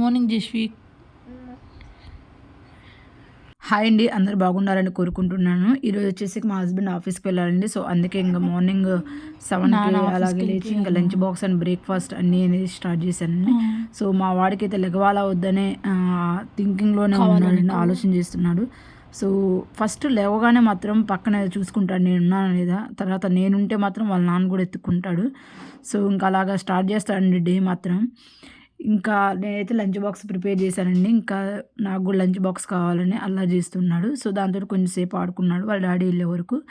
Morning Jasvi hi అండి అందరు బాగున్నారని కోరుకుంటున్నాను. ఈరోజు వచ్చేసి మా హస్బెండ్ ఆఫీస్కి వెళ్ళాలండి. సో అందుకే ఇంకా మార్నింగ్ సెవెన్కి అలాగే లేచి ఇంకా లంచ్ బాక్స్ అండ్ బ్రేక్ఫాస్ట్ అన్నీ అనేది స్టార్ట్ చేశానండి. సో మా వాడికి అయితే లెగవాలా వద్దనే థింకింగ్లోనే ఉన్నాడండి ఆలోచన చేస్తున్నాడు. సో ఫస్ట్ లేవగానే మాత్రం పక్కన చూసుకుంటాడు నేనున్నాను లేదా? తర్వాత నేనుంటే మాత్రం వాళ్ళ నాన్న కూడా ఎత్తుకుంటాడు సో ఇంకా అలాగా స్టార్ట్ చేస్తాడండి డే మాత్రం. ఇంకా నేనైతే లంచ్ బాక్స్ ప్రిపేర్ చేశానండి. ఇంకా నాకు కూడా లంచ్ బాక్స్ కావాలని అలా చేస్తున్నాడు. సో దాంతో కొంచెంసేపు ఆడుకున్నాడు. వాళ్ళ డాడీ వెళ్ళే వరకు.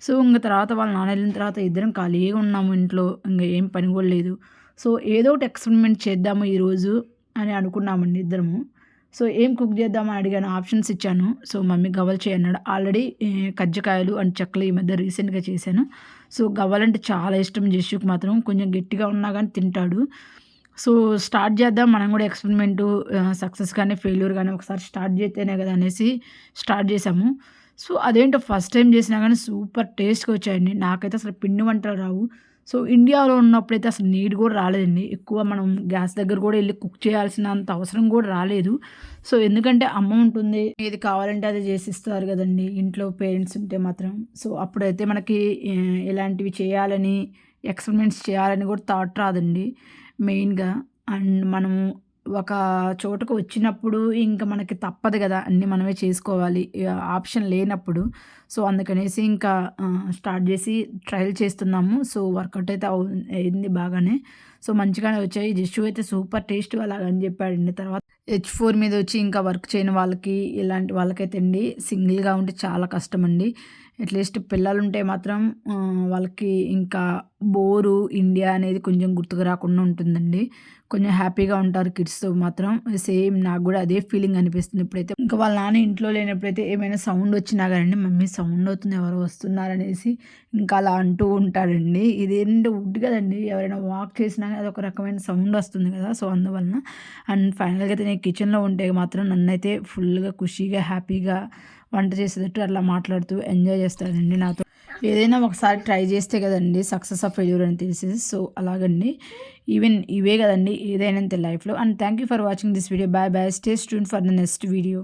సో ఇంకా తర్వాత వాళ్ళ నాన్న వెళ్ళిన తర్వాత ఇద్దరం ఖాళీగా ఉన్నాము ఇంట్లో. ఇంకా ఏం పని కూడా లేదు. సో ఏదో ఒకటి ఎక్స్పెరిమెంట్ చేద్దాము ఈరోజు అని అనుకున్నామండి ఇద్దరము. సో ఏం కుక్ చేద్దామని అడిగాను. ఆప్షన్స్ ఇచ్చాను. సో మమ్మీ గవ్వలు చేయన్నాడు ఆల్రెడీ కజ్జకాయలు అండ్ చెక్కలు ఈ మధ్య రీసెంట్గా చేశాను. సో గవ్వలంటే చాలా ఇష్టం. జస్సుకు మాత్రం కొంచెం గట్టిగా ఉన్నా కానీ తింటాడు. సో స్టార్ట్ చేద్దాం. మనం కూడా ఎక్స్పెరిమెంటు సక్సెస్ కానీ ఫెయిల్యూర్ కానీ ఒకసారి స్టార్ట్ చేస్తేనే కదా అనేసి స్టార్ట్ చేసాము సో అదేంటో ఫస్ట్ టైం చేసినా కానీ సూపర్ టేస్ట్గా వచ్చాయండి. నాకైతే అసలు పిండి వంటలు రావు. సో ఇండియాలో ఉన్నప్పుడైతే అసలు నీడ్ కూడా రాలేదండి. ఎక్కువ మనం గ్యాస్ దగ్గర కూడా వెళ్ళి కుక్ చేయాల్సినంత అవసరం కూడా రాలేదు. సో ఎందుకంటే అమ్మ ఉంటుంది. ఏది కావాలంటే అది చేసిస్తారు కదండి. ఇంట్లో పేరెంట్స్ ఉంటే మాత్రం. సో అప్పుడైతే మనకి ఎలాంటివి చేయాలని ఎక్స్పెరిమెంట్స్ చేయాలని కూడా థాట్ రాదండి. మెయిన్గా. అండ్ మనము ఒక చోటుకు వచ్చినప్పుడు ఇంకా మనకి తప్పదు కదా అన్నీ మనమే చేసుకోవాలి. ఆప్షన్ లేనప్పుడు. సో అందుకనేసి ఇంకా స్టార్ట్ చేసి ట్రయల్ చేస్తున్నాము. సో వర్కౌట్ అయితే అయింది బాగానే. సో మంచిగానే వచ్చాయి. జస్ట్ అయితే సూపర్ టేస్ట్ అలాగని చెప్పాడండి. తర్వాత హెచ్ ఫోర్ మీద వచ్చి ఇంకా వర్క్ చేయని వాళ్ళకి ఇలాంటి వాళ్ళకైతే అండి సింగిల్గా ఉంటే చాలా కష్టం అండి అట్లీస్ట్ పిల్లలు ఉంటే మాత్రం వాళ్ళకి ఇంకా బోరు ఇండియా అనేది కొంచెం గుర్తుకు రాకుండా ఉంటుందండి. కొంచెం హ్యాపీగా ఉంటారు కిడ్స్తో మాత్రం. సేమ్ నాకు కూడా అదే ఫీలింగ్ అనిపిస్తుంది ఇప్పుడైతే. ఇంకా వాళ్ళ నాన్న ఇంట్లో లేనప్పుడైతే ఏమైనా సౌండ్ వచ్చినా కానీ మమ్మీ సౌండ్ అవుతుంది ఎవరు వస్తున్నారనేసి ఇంకా అలా అంటూ ఉంటారండి. ఇదేంటి వుడ్ కదండి ఎవరైనా వాక్ చేసినా అది ఒక రకమైన సౌండ్ వస్తుంది కదా. సో అందువలన అండ్ ఫైనల్గా అయితే నేను కిచెన్లో ఉంటే మాత్రం నన్నైతే ఫుల్గా ఖుషీగా హ్యాపీగా వంట చేసేటట్టు అట్లా మాట్లాడుతూ ఎంజాయ్ చేస్తాడండి నాతో. ఏదైనా ఒకసారి ట్రై చేస్తే కదండి సక్సెస్ ఆఫ్ ఫెయిల్యూర్ అని తెలిసేది. సో అలాగండి. ఈవెన్ ఇవే కదండి ఏదైనా లైఫ్లో and thank you for watching this video bye bye stay స్టూన్ for the next video